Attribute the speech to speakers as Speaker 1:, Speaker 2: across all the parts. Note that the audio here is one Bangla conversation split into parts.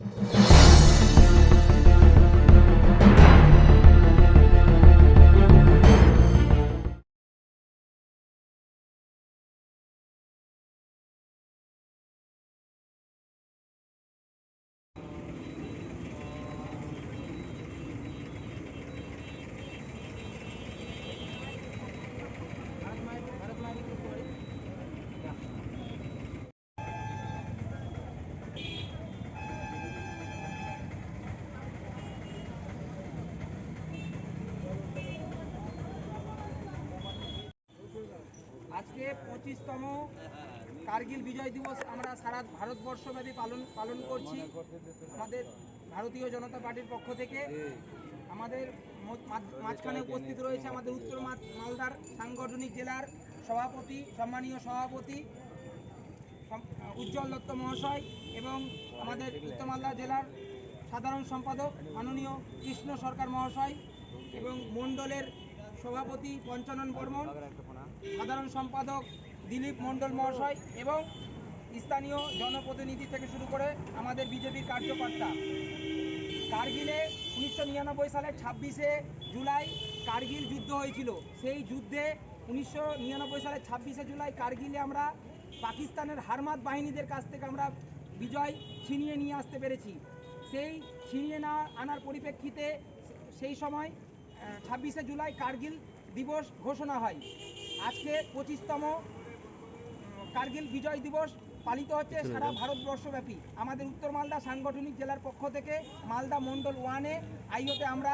Speaker 1: Thank you. পঁচিশতম কার্গিল বিজয় দিবস আমরা সারা ভারতবর্ষব্যাপী পালন পালন করছি। আমাদের ভারতীয় জনতা পার্টির পক্ষ থেকে। আমাদের মাঝখানে উপস্থিত রয়েছে আমাদের উত্তর মালদার সাংগঠনিক জেলার সভাপতি, সম্মানীয় সভাপতি উজ্জ্বল দত্ত মহাশয় এবং আমাদের উত্তর মালদা জেলার সাধারণ সম্পাদক মাননীয় কৃষ্ণ সরকার মহাশয় এবং মণ্ডলের সভাপতি পঞ্চানন বর্মন, সাধারণ সম্পাদক দিলীপ মণ্ডল মহাশয় এবং স্থানীয় জনপ্রতিনিধি থেকে শুরু করে আমাদের বিজেপির কার্যকর্তা। কার্গিলে উনিশশো নিরানব্বই সালের ছাব্বিশে জুলাই কার্গিল যুদ্ধ হয়েছিল। সেই যুদ্ধে উনিশশো নিরানব্বই সালের ছাব্বিশে জুলাই কার্গিলে আমরা পাকিস্তানের হারমাত বাহিনীদের কাছ থেকে আমরা বিজয় ছিনিয়ে নিয়ে আসতে পেরেছি। সেই ছিনিয়ে না আনার পরিপ্রেক্ষিতে সেই সময় ছাব্বিশে জুলাই কার্গিল দিবস ঘোষণা হয়। আজকে পঁচিশতম কার্গিল বিজয় দিবস পালিত হচ্ছে সারা ভারতবর্ষব্যাপী। আমাদের উত্তর মালদা সাংগঠনিক জেলার পক্ষ থেকে মালদা মণ্ডল ওয়ানে আইওতে আমরা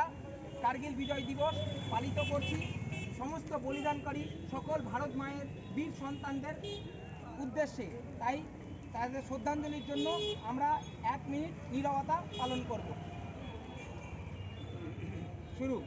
Speaker 1: কার্গিল বিজয় দিবস পালিত করছি। সমস্ত বলিদানকারী সকল ভারত মায়ের বীর সন্তানদের উদ্দেশ্যে। তাই তাদের শ্রদ্ধাঞ্জলির জন্য আমরা এক মিনিট নীরবতা পালন করব। শুরু।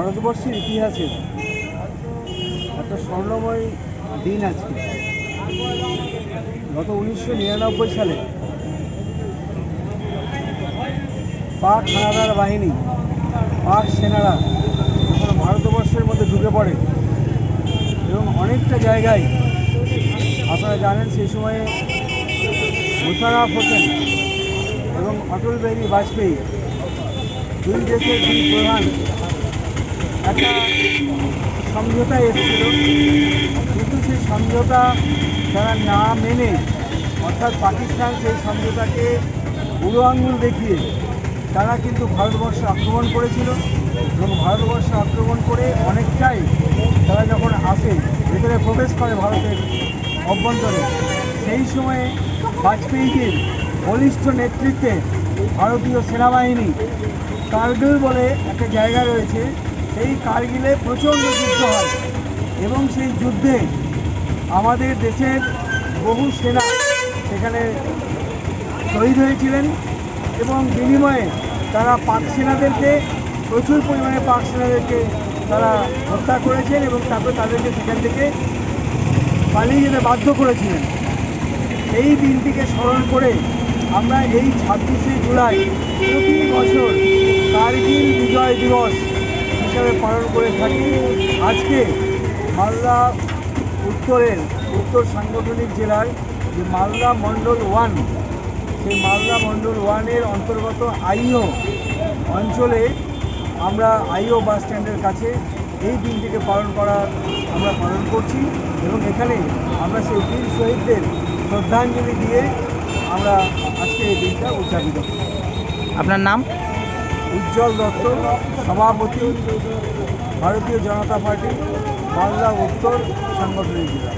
Speaker 2: ভারতবর্ষের ইতিহাসে একটা স্বর্ণময় দিন আজকে। গত উনিশশো নিরানব্বই সালে পাক হানাদার বাহিনী, পাক সেনারা যখন ভারতবর্ষের মধ্যে ঢুকে পড়ে এবং অনেকটা জায়গায়, আপনারা জানেন সেই সময়ে মুশারফ হোসেন এবং অটল বিহারী বাজপেয়ী দুই দেশের দুই প্রধান একটা সমঝোতা এসেছিল। কিন্তু সেই সমঝোতা তারা না মেনে, অর্থাৎ পাকিস্তান সেই সমঝোতাকে বুড়ো আঙুল দেখিয়ে তারা কিন্তু ভারতবর্ষে আক্রমণ করেছিল এবং ভারতবর্ষে আক্রমণ করে অনেকটাই তারা যখন আসে, ভেতরে প্রবেশ করে ভারতের অভ্যন্তরে, সেই সময়ে বাজপেয়ীজির বলিষ্ঠ নেতৃত্বে ভারতীয় সেনাবাহিনী কার্গিল বলে একটা জায়গা রয়েছে। সেই কার্গিলে প্রচণ্ড যুদ্ধ হয়। এবং সেই যুদ্ধে আমাদের দেশের বহু সেনা সেখানে শহীদ হয়েছিলেন এবং বিনিময়ে তারা পাক সেনাদেরকে, প্রচুর পরিমাণে পাক সেনাদেরকে তারা হত্যা করেছেন এবং তারপরে তাদেরকে সেখান থেকে পালিয়ে যেতে বাধ্য করেছিলেন। এই দিনটিকে স্মরণ করে আমরা এই ছাব্বিশে জুলাই প্রতি বছর কার্গিল বিজয় দিবস হিসাবে পালন করে থাকি। আজকে মালদা উত্তরের উত্তর সাংগঠনিক জেলার যে মালদা মণ্ডল ওয়ান, সেই মালদা মণ্ডল ওয়ানের অন্তর্গত আইও অঞ্চলে আমরা আইও বাস স্ট্যান্ডের কাছে এই দিনটিকে পালন করা, আমরা পালন করছি এবং এখানে আমরা সেই বীর শহীদদের শ্রদ্ধাঞ্জলি দিয়ে আমরা আজকে এই দিনটা উদযাপিত
Speaker 1: আপনার নাম?
Speaker 2: উজ্জ্বল দত্ত সভাপতি ভারতীয় জনতা পার্টি মালদা উত্তর সাংগঠনিক জেলা।